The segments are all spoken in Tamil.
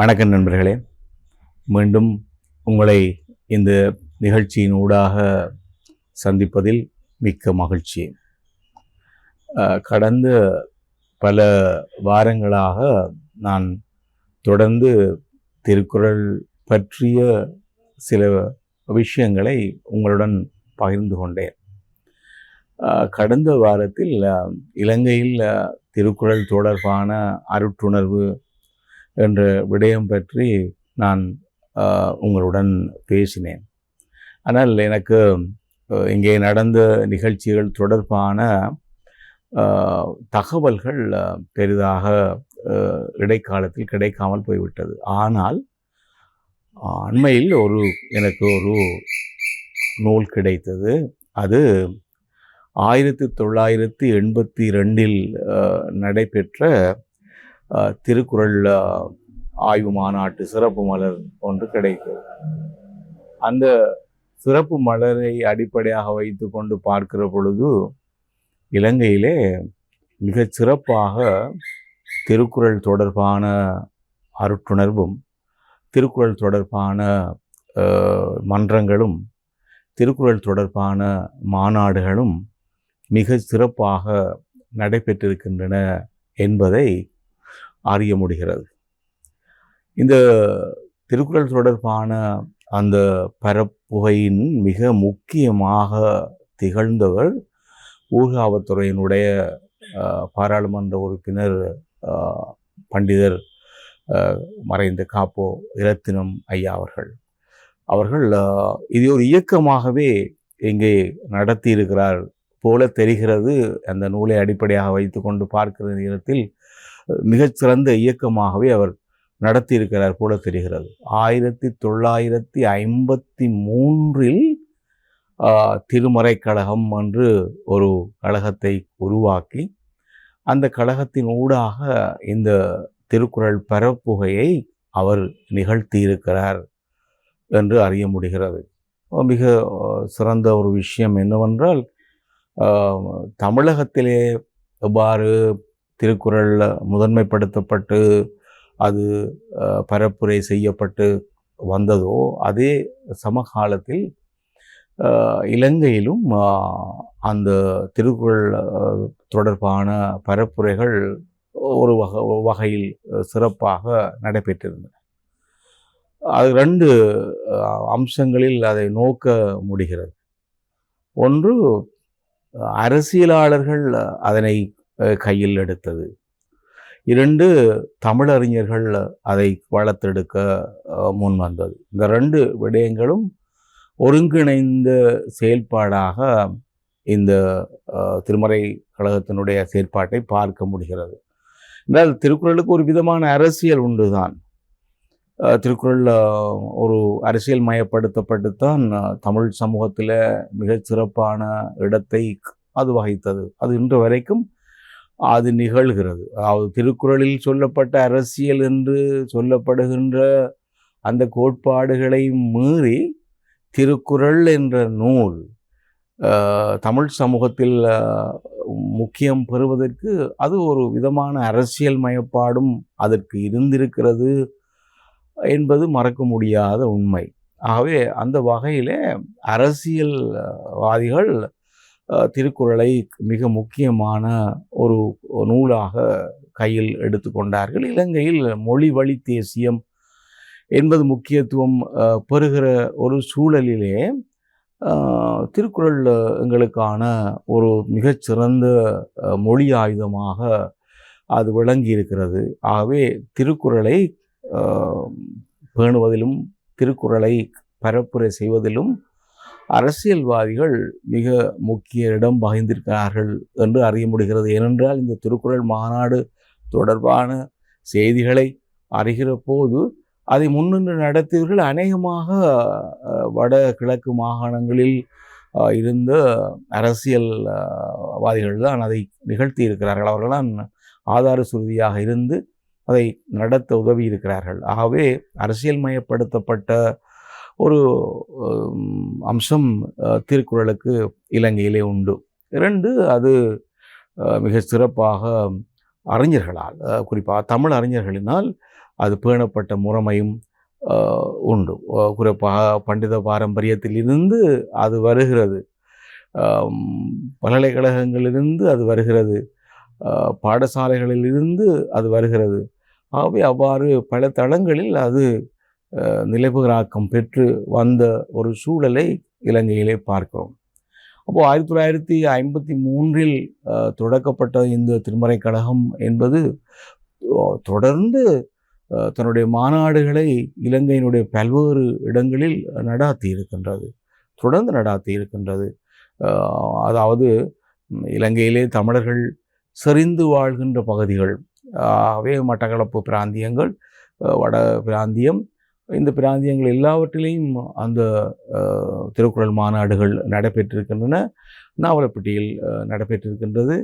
வணக்கம் நண்பர்களே. மீண்டும் உங்களை இந்த நிகழ்ச்சியின் ஊடாக சந்திப்பதில் மிக்க மகிழ்ச்சி. கடந்த பல வாரங்களாக நான் தொடர்ந்து திருக்குறள் பற்றிய சில விஷயங்களை உங்களுடன் பகிர்ந்து கொண்டேன். கடந்த வாரத்தில் இலங்கையில் திருக்குறள் தொடர்பான அருட்டுணர்வு என்ற விடயம் பற்றி நான் உங்களுடன் பேசினேன். ஆனால் எனக்கு இங்கே நடந்த நிகழ்ச்சிகள் தொடர்பான தகவல்கள் பெரிதாக இடைக்காலத்தில் கிடைக்காமல் போய்விட்டது. ஆனால் அண்மையில் ஒரு எனக்கு ஒரு நூல் கிடைத்தது. அது ஆயிரத்தி தொள்ளாயிரத்தி எண்பத்தி ரெண்டில் நடைபெற்ற திருக்குறள் ஆய்வு மாநாட்டு சிறப்பு மலர் ஒன்று கிடைத்தது. அந்த சிறப்பு மலரை அடிப்படையாக வைத்து கொண்டு பார்க்கிற பொழுது இலங்கையிலே மிகச் சிறப்பாக திருக்குறள் தொடர்பான அருட்டுணர்வும் திருக்குறள் தொடர்பான மன்றங்களும் திருக்குறள் தொடர்பான மாநாடுகளும் மிக சிறப்பாக நடைபெற்றிருக்கின்றன என்பதை அறிய முடிகிறது. இந்த திருக்குறள் தொடர்பான அந்த பரப்புகையின் மிக முக்கியமாக திகழ்ந்தவர் ஊர்காவத்துறையினுடைய பாராளுமன்ற உறுப்பினர் பண்டிதர் மறைந்த காப்போ இரத்தினம் ஐயா அவர்கள். அவர்கள் இது ஒரு இயக்கமாகவே இங்கே நடத்தியிருக்கிறார் போல தெரிகிறது. அந்த நூலை அடிப்படையாக வைத்துக்கொண்டு பார்க்கிற நேரத்தில் மிகச்சிறந்த இயக்கமாகவே அவர் நடத்தியிருக்கிறார் போல தெரிகிறது. ஆயிரத்தி தொள்ளாயிரத்தி ஐம்பத்தி மூன்றில் திருமறைக்கழகம் திருமறை கழகம் என்று ஒரு கழகத்தை உருவாக்கி அந்த கழகத்தின் ஊடாக இந்த திருக்குறள் பரப்புகையை அவர் நிகழ்த்தியிருக்கிறார் என்று அறிய முடிகிறது. மிக சிறந்த ஒரு விஷயம் என்னவென்றால் தமிழகத்திலே எவ்வாறு திருக்குறளில் முதன்மைப்படுத்தப்பட்டு அது பரப்புரை செய்யப்பட்டு வந்ததோ அதே சமகாலத்தில் இலங்கையிலும் அந்த திருக்குறள் தொடர்பான பரப்புரைகள் ஒரு வகை வகையில் சிறப்பாக நடைபெற்றிருந்தன. அது ரெண்டு அம்சங்களில் அதை நோக்க முடிகிறது. ஒன்று அரசியலாளர்கள் அதனை கையில் எடுத்தது. இரண்டு தமிழறிஞர்கள் அதை வளர்த்தெடுக்க முன் வந்தது இந்த ரெண்டு விடயங்களும் ஒருங்கிணைந்த செயல்பாடாக இந்த திருமறை கழகத்தினுடைய செயற்பாட்டை பார்க்க முடிகிறது. என்றால் திருக்குறளுக்கு ஒரு விதமான அரசியல் உண்டு தான் திருக்குறளில் ஒரு அரசியல் மயப்படுத்தப்பட்டுத்தான் தமிழ் சமூகத்தில் மிகச் சிறப்பான இடத்தை அது வகித்தது. அது இன்று வரைக்கும் அது நிகழ்கிறது. அதாவது திருக்குறளில் சொல்லப்பட்ட அரசியல் என்று சொல்லப்படுகின்ற அந்த கோட்பாடுகளை மீறி திருக்குறள் என்ற நூல் தமிழ் சமூகத்தில் முக்கியம் பெறுவதற்கு அது ஒரு விதமான அரசியல் மயப்பாடும் அதற்கு இருந்திருக்கிறது என்பது மறக்க முடியாத உண்மை. ஆகவே அந்த வகையிலே அரசியல்வாதிகள் திருக்குறளை மிக முக்கியமான ஒரு நூலாக கையில் எடுத்துக்கொண்டார்கள் இலங்கையில் மொழி வழி தேசியம் என்பது முக்கியத்துவம் பெறுகிற ஒரு சூழலிலே திருக்குறள் எங்களுக்கான ஒரு மிகச்சிறந்த மொழி ஆயுதமாக அது விளங்கி இருக்கிறது ஆகவே திருக்குறளை பேணுவதிலும் திருக்குறளை பரப்புரை செய்வதிலும் அரசியல்வாதிகள் மிக முக்கிய இடம் வகிந்திருக்கிறார்கள் என்று அறிய முடிகிறது. ஏனென்றால் இந்த திருக்குறள் மாநாடு தொடர்பான செய்திகளை அறிகிற போது அதை முன்னின்று நடத்தியவர்கள் அநேகமாக வட கிழக்கு மாகாணங்களில் இருந்த அரசியல்வாதிகள் தான் அதை நிகழ்த்தி இருக்கிறார்கள் அவர்கள்தான் ஆதார சுருதியாக இருந்து அதை நடத்த உதவி இருக்கிறார்கள் ஆகவே அரசியல்மயப்படுத்தப்பட்ட ஒரு அம்சம் திருக்குறளுக்கு இலங்கையிலே உண்டு. இரண்டு அது மிக சிறப்பாக அறிஞர்களால் குறிப்பாக தமிழ் அறிஞர்களினால் அது பேணப்பட்ட முறைமையும் உண்டு. குறிப்பாக பண்டித பாரம்பரியத்திலிருந்து அது வருகிறது. பல்கலைக்கழகங்களிலிருந்து அது வருகிறது. பாடசாலைகளிலிருந்து அது வருகிறது. ஆகவே அவ்வாறு பல தளங்களில் அது நிலைபுகராக்கம் பெற்று வந்த ஒரு சூழலை இலங்கையிலே பார்க்கிறோம். அப்போது ஆயிரத்தி தொள்ளாயிரத்தி ஐம்பத்தி மூன்றில் தொடக்கப்பட்ட இந்த திருமறை கழகம் என்பது தொடர்ந்து தன்னுடைய மாநாடுகளை இலங்கையினுடைய பல்வேறு இடங்களில் நடாத்தி இருக்கின்றது. தொடர்ந்து நடாத்தி இருக்கின்றது. அதாவது இலங்கையிலே தமிழர்கள் செறிந்து வாழ்கின்ற பகுதிகள் ஆகவே மட்டக்களப்பு பிராந்தியங்கள் வட பிராந்தியம் இந்த பிராந்தியங்கள் எல்லாவற்றிலையும் அந்த திருக்குறள் மாநாடுகள் நடைபெற்றிருக்கின்றன. நாவலப்பட்டியில் நடைபெற்றிருக்கின்றது.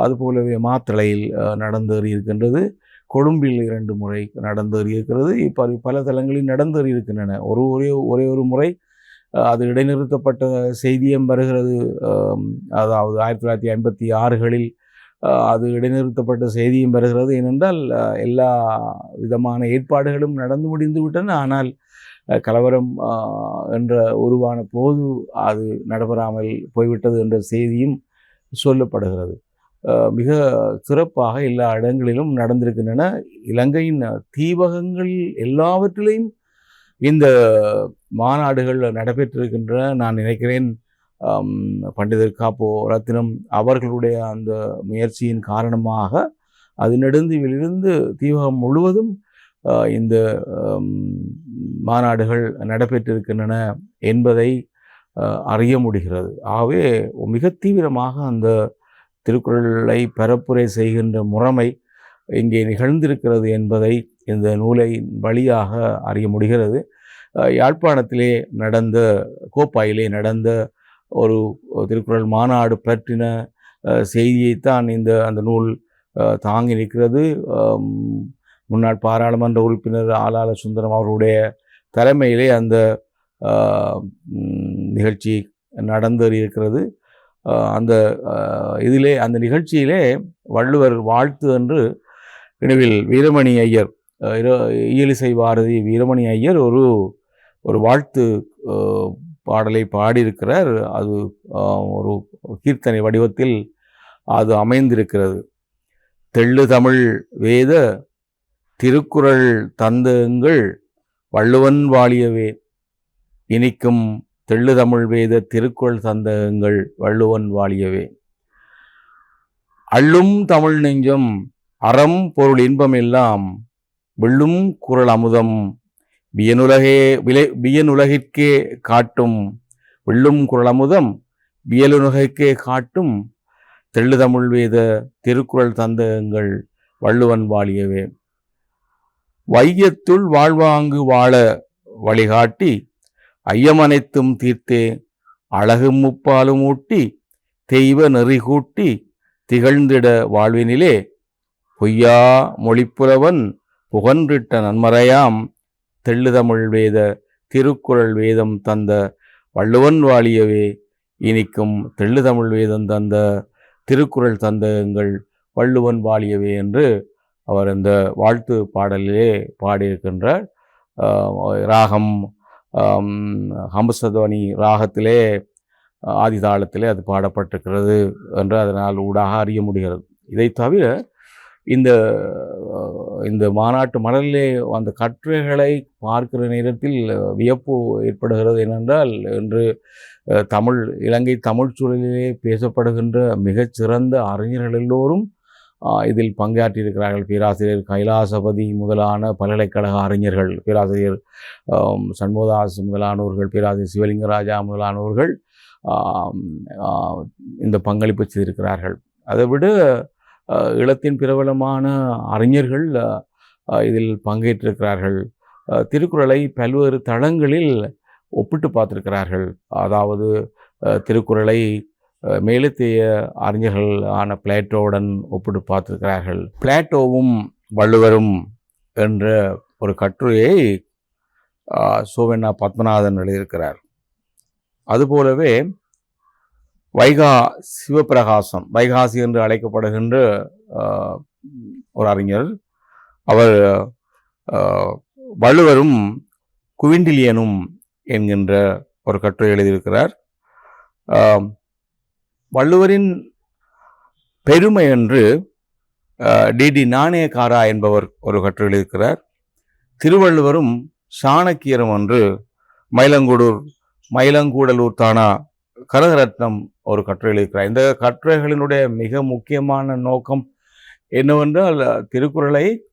அதுபோலவே மாத்தளையில் ஆஹ், நடந்தேறி இருக்கின்றது கொழும்பில் இரண்டு முறை நடந்தேறி இருக்கிறது இப்போ பல தலங்களில் நடந்தேறி இருக்கின்றன ஒரு ஒரே ஒரே ஒரு முறை அது இடைநிறுத்தப்பட்ட செய்தியும் வருகிறது. அதாவது ஆயிரத்தி தொள்ளாயிரத்தி ஐம்பத்தி ஆறுகளில் அது இடைநிறுத்தப்பட்ட செய்தியும் வருகிறது. ஏனென்றால் எல்லா விதமான ஏற்பாடுகளும் நடந்து முடிந்து விட்டன. ஆனால் கலவரம் என்ற உருவான போது அது நடைபெறாமல் போய்விட்டது என்ற செய்தியும் சொல்லப்படுகிறது. மிக சிறப்பாக எல்லா இடங்களிலும் நடந்திருக்கின்றன. இலங்கையின் தீவகங்கள் எல்லாவற்றிலையும் இந்த மாநாடுகள் நடைபெற்றிருக்கின்றன. நான் நினைக்கிறேன் பண்டிதர் காப்போ ரத்தினம் அவர்களுடைய அந்த முயற்சியின் காரணமாக அது நெடுந்தீவிலிருந்து தீவகம் முழுவதும் இந்த மாநாடுகள் நடைபெற்றிருக்கின்றன என்பதை அறிய முடிகிறது. ஆகவே மிக தீவிரமாக அந்த திருக்குறளை பரப்புரை செய்கின்ற முறைமை இங்கே நிகழ்ந்திருக்கிறது என்பதை இந்த நூலை வழியாக அறிய முடிகிறது. யாழ்ப்பாணத்திலே நடந்த கோப்பாயிலே நடந்த ஒரு திருக்குறள் மாநாடு பற்றின செய்தியைத்தான் இந்த அந்த நூல் தாங்கி நிற்கிறது. முன்னாள் பாராளுமன்ற உறுப்பினர் ஆலால சுந்தரம் அவருடைய தலைமையிலே அந்த நிகழ்ச்சி நடந்தேறி இருக்கிறது. அந்த இதிலே அந்த நிகழ்ச்சியிலே வள்ளுவர் வாழ்த்து என்று நினைவில் வீரமணி ஐயர் இயலிசை பாரதி வீரமணி ஐயர் ஒரு ஒரு வாழ்த்து பாடலை பாடியிருக்கிறார். அது ஒரு கீர்த்தனை வடிவத்தில் அது அமைந்திருக்கிறது. தெள்ளு தமிழ் வேத திருக்குறள் தந்தங்கள் வள்ளுவன் வாழியவே. இனிக்கும் தெள்ளு தமிழ் வேத திருக்குறள் தந்தகங்கள் வள்ளுவன் வாழியவே. அள்ளும் தமிழ் நெஞ்சம் அறம் பொருள் இன்பம் எல்லாம் வெள்ளும் குரல் அமுதம் வியனுலகே விலை வியனுலகிற்கே காட்டும் வெள்ளும் குரல் வியலுலகிற்கே காட்டும் தெள்ளுதமிழ் வேத திருக்குறள் தந்தகங்கள் வள்ளுவன் வாழியவே. வையத்துள் வாழ்வாங்கு வாழ வழிகாட்டி ஐயமனைத்தும் தீர்த்தே அழகு முப்பாலும் ஊட்டி தெய்வ நெறி கூட்டி திகழ்ந்திட வாழ்வினிலே பொய்யா மொழிப்புலவன் புகன்றிட்ட நன்மறையாம் தெள்ளுதமிழ் வேத திருக்குறள் வேதம் தந்த வள்ளுவன் வாழியவே இனிக்கும் தெள்ளுதமிழ் வேதம் தந்த திருக்குறள் தந்தகங்கள் வள்ளுவன் வாழியவே என்று அவர் இந்த வாழ்த்து பாடலிலே பாடியிருக்கின்றார். ராகம் ஹம்சத்வனி ராகத்திலே ஆதிதாளத்திலே அது பாடப்பட்டிருக்கிறது என்று அதனால் ஊடாக அறிய முடிகிறது. இதை தவிர இந்த இந்த மாநாட்டு மடலிலே அந்த கட்டுரைகளை பார்க்கிற நேரத்தில் வியப்பு ஏற்படுகிறது ஏனென்றால் இன்று தமிழ் இலங்கை தமிழ் சூழலிலே பேசப்படுகின்ற மிகச்சிறந்த அறிஞர்கள் எல்லோரும் இதில் பங்காற்றியிருக்கிறார்கள். பேராசிரியர் கைலாசபதி முதலான பல்கலைக்கழக அறிஞர்கள் பேராசிரியர் சண்முகதாஸ் முதலானவர்கள் பேராசிரியர் சிவலிங்கராஜா முதலானவர்கள் இந்த பங்களிப்பு செய்திருக்கிறார்கள். அதை விட ஈழத்தின் பிரபலமான அறிஞர்கள் இதில் பங்கேற்றிருக்கிறார்கள். திருக்குறளை பல்வேறு தளங்களில் ஒப்பிட்டு பார்த்துருக்கிறார்கள். அதாவது திருக்குறளை மேலத்திய அறிஞர்கள் ஆன பிளேட்டோவுடன் ஒப்பிட்டு பார்த்துருக்கிறார்கள். பிளேட்டோவும் வள்ளுவரும் என்ற ஒரு கட்டுரையை ஆஹ், சோவென்னா பத்மநாதன் எழுதியிருக்கிறார். அதுபோலவே வைகா சிவபிரகாசம் வைகாசி என்று அழைக்கப்படுகின்ற ஒரு அறிஞர். அவர் வள்ளுவரும் குவிண்டிலியனும் என்கின்ற ஒரு கட்டுரை எழுதியிருக்கிறார். வள்ளுவரின் பெருமை என்று டிடி நாணயக்காரா என்பவர் ஒரு கட்டுரை எழுதியிருக்கிறார். திருவள்ளுவரும் சாணக்கியரும் என்று மயிலங்கூடூர் மயிலங்கூடலூர் தானா கரகரத்னம் ஒரு கட்டுரை எழுதியிருக்கிறார். இந்த கட்டுரைகளினுடைய மிக முக்கியமான நோக்கம் என்னவென்றால் திருக்குறளை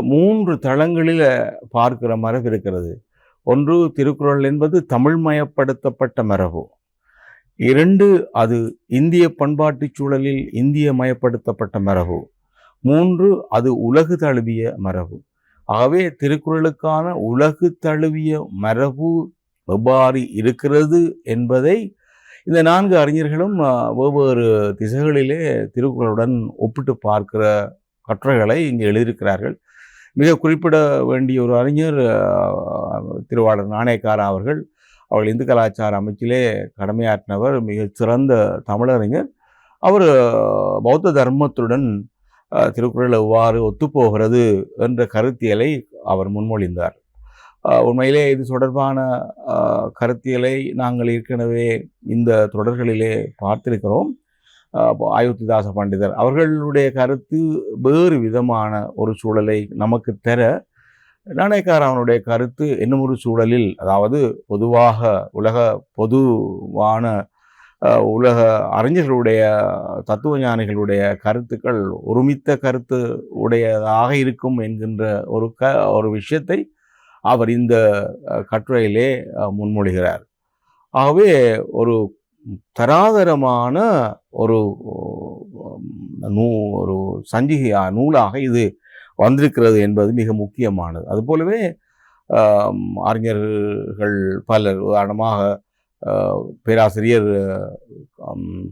மூன்று தளங்களில் பார்க்கிற மரபு இருக்கிறது. ஒன்று திருக்குறள் என்பது தமிழ்மயப்படுத்தப்பட்ட மரபு. இரண்டு அது இந்திய பண்பாட்டுச் சூழலில் இந்திய மயப்படுத்தப்பட்ட மரபு. மூன்று அது உலகு தழுவிய மரபு. ஆகவே திருக்குறளுக்கான உலகு தழுவிய மரபு எவ்வாறு இருக்கிறது என்பதை இந்த நான்கு அறிஞர்களும் வெவ்வேறு திசைகளிலே திருக்குறளுடன் ஒப்பிட்டு பார்க்கிற கட்டுரைகளை இங்கு எழுதியிருக்கிறார்கள். மிக குறிப்பிட வேண்டிய ஒரு அறிஞர் திருவாளர் நாணயக்காரா அவர்கள். அவர்கள் இந்து கலாச்சார அமைச்சிலே கடமையாற்றினவர் மிகச்சிறந்த தமிழறிஞர். அவர் பௌத்த தர்மத்துடன் திருக்குறள் எவ்வாறு ஒத்துப்போகிறது என்ற கருத்தியலை அவர் முன்மொழிந்தார். உண்மையிலே இது தொடர்பான கருத்தியலை நாங்கள் ஏற்கனவே இந்த தொடர்களிலே பார்த்திருக்கிறோம். அயோத்திதாச பண்டிதர் அவர்களுடைய கருத்து வேறு விதமான ஒரு சூழலை நமக்கு தர நாணயக்காரவனுடைய கருத்து இன்னும் ஒரு சூழலில் அதாவது பொதுவாக உலக பொதுவான உலக அறிஞர்களுடைய தத்துவ ஞானிகளுடைய கருத்துக்கள் ஒருமித்த கருத்து உடையதாக இருக்கும் என்கின்ற ஒரு க ஒரு விஷயத்தை அவர் இந்த கட்டுரையிலே முன்மொழிகிறார். ஆகவே ஒரு தராதரமான ஒரு நூ ஒரு சஞ்சிகையா நூலாக இது வந்திருக்கிறது என்பது மிக முக்கியமானது. அதுபோலவே அறிஞர்கள் பலர் உதாரணமாக பேராசிரியர்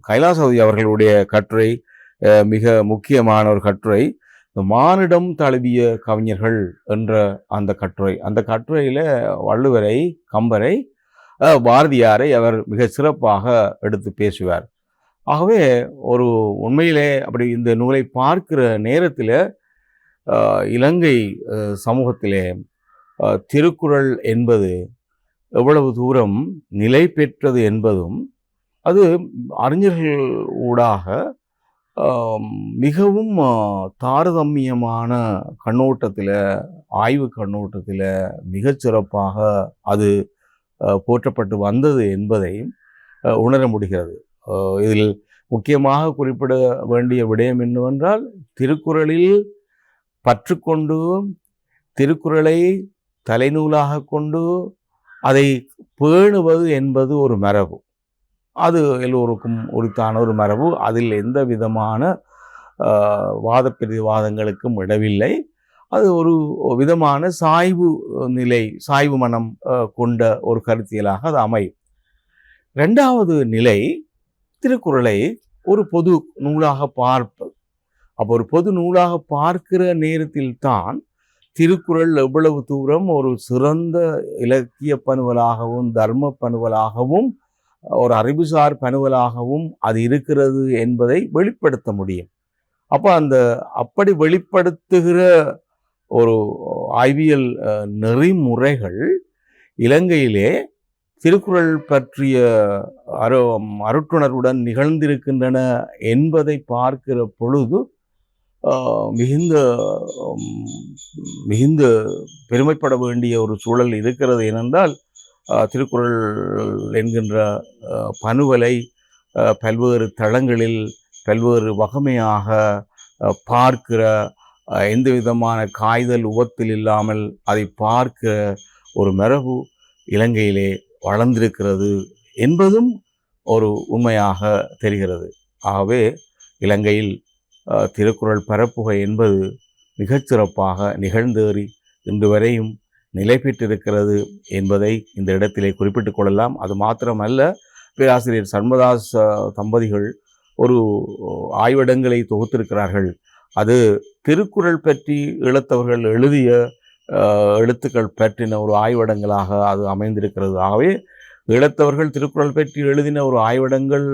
கைலாசவதி அவர்களுடைய கட்டுரை மிக முக்கியமான ஒரு கட்டுரை. இந்த மானிடம் தழுவிய கவிஞர்கள் என்ற அந்த கட்டுரை அந்த கட்டுரையில் வள்ளுவரை கம்பரை பாரதியாரை அவர் மிக சிறப்பாக எடுத்து பேசுவார். ஆகவே ஒரு உண்மையிலே அப்படி இந்த நூலை பார்க்கிற நேரத்தில் இலங்கை சமூகத்திலே திருக்குறள் என்பது எவ்வளவு தூரம் நிலை பெற்றது என்பதும் அது அறிஞர்கள் ஊடாக மிகவும் தாரதமியமான கண்ணோட்டத்தில் ஆய்வு கண்ணோட்டத்தில் மிகச்சிறப்பாக அது போற்றப்பட்டு வந்தது என்பதையும் உணர முடிகிறது. இதில் முக்கியமாக குறிப்பிட வேண்டிய விடயம் என்னவென்றால் திருக்குறளில் பற்றுக்கொண்டு திருக்குறளை தலைநூலாக கொண்டு அதை பேணுவது என்பது ஒரு மரபு. அது எல்லோருக்கும் உரித்தான ஒரு மரபு. அதில் எந்த விதமான வாதப்பிரிவாதங்களுக்கும் வாத பிரதிவாதங்களுக்கும் இடவில்லை. அது ஒரு விதமான சாய்வு நிலை சாய்வு மனம் கொண்ட ஒரு கருத்தியலாக அது அமையும். ரெண்டாவது நிலை திருக்குறளை ஒரு பொது நூலாக பார்ப்பது. அப்போ ஒரு பொது நூலாக பார்க்கிற நேரத்தில் தான் திருக்குறள் எவ்வளவு தூரம் ஒரு சிறந்த இலக்கிய பணுவலாகவும் தர்ம பணுவலாகவும் ஒரு அறிவுசார் பணுவலாகவும் அது இருக்கிறது என்பதை வெளிப்படுத்த முடியும். அப்போ அந்த அப்படி வெளிப்படுத்துகிற ஒரு ஆய்வியல் நெறிமுறைகள் இலங்கையிலே திருக்குறள் பற்றிய அரு அருட்டுணர்வுடன் நிகழ்ந்திருக்கின்றன என்பதை பார்க்கிற பொழுது மிகுந்த மிகுந்த பெருமைப்பட வேண்டிய ஒரு சூழல் இருக்கிறது. ஏனென்றால் திருக்குறள் என்கின்ற பனுவலை பணுவலை பல்வேறு தளங்களில் பல்வேறு வகமையாக பார்க்கிற எந்த விதமான காய்தல் உபத்தில் இல்லாமல் அதை பார்க்கிற ஒரு மரபு இலங்கையிலே வளர்ந்திருக்கிறது என்பதும் ஒரு உண்மையாக தெரிகிறது. ஆகவே இலங்கையில் திருக்குறள் பரப்புகை என்பது மிகச்சிறப்பாக நிகழ்ந்தேறி இன்று வரையும் நிலை பெற்றிருக்கிறது என்பதை இந்த இடத்திலே குறிப்பிட்டுக் கொள்ளலாம். அது மாத்திரமல்ல பேராசிரியர் சண்மதாஸ் தம்பதிகள் ஒரு ஆய்விடங்களை தொகுத்திருக்கிறார்கள். அது திருக்குறள் பற்றி இழத்தவர்கள் எழுதிய எழுத்துக்கள் பற்றின ஒரு ஆய்விடங்களாக அது அமைந்திருக்கிறது. ஆகவே இழத்தவர்கள் திருக்குறள் பற்றி எழுதின ஒரு ஆய்விடங்கள்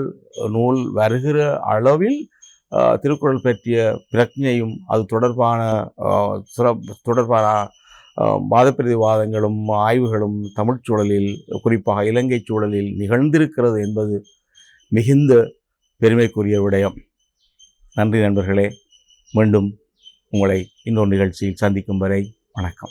நூல் வருகிற அளவில் திருக்குறள் பற்றிய பிரக்ஞையும் அது தொடர்பான சிற தொடர்பான வாதப்பிரதிவாதங்களும் ஆய்வுகளும் தமிழ்ச் சூழலில் குறிப்பாக இலங்கை சூழலில் நிகழ்ந்திருக்கிறது என்பது மிகுந்த பெருமைக்குரிய விடயம். நன்றி நண்பர்களே. மீண்டும் உங்களை இன்னொரு நிகழ்ச்சியில் சந்திக்கும் வரை வணக்கம்.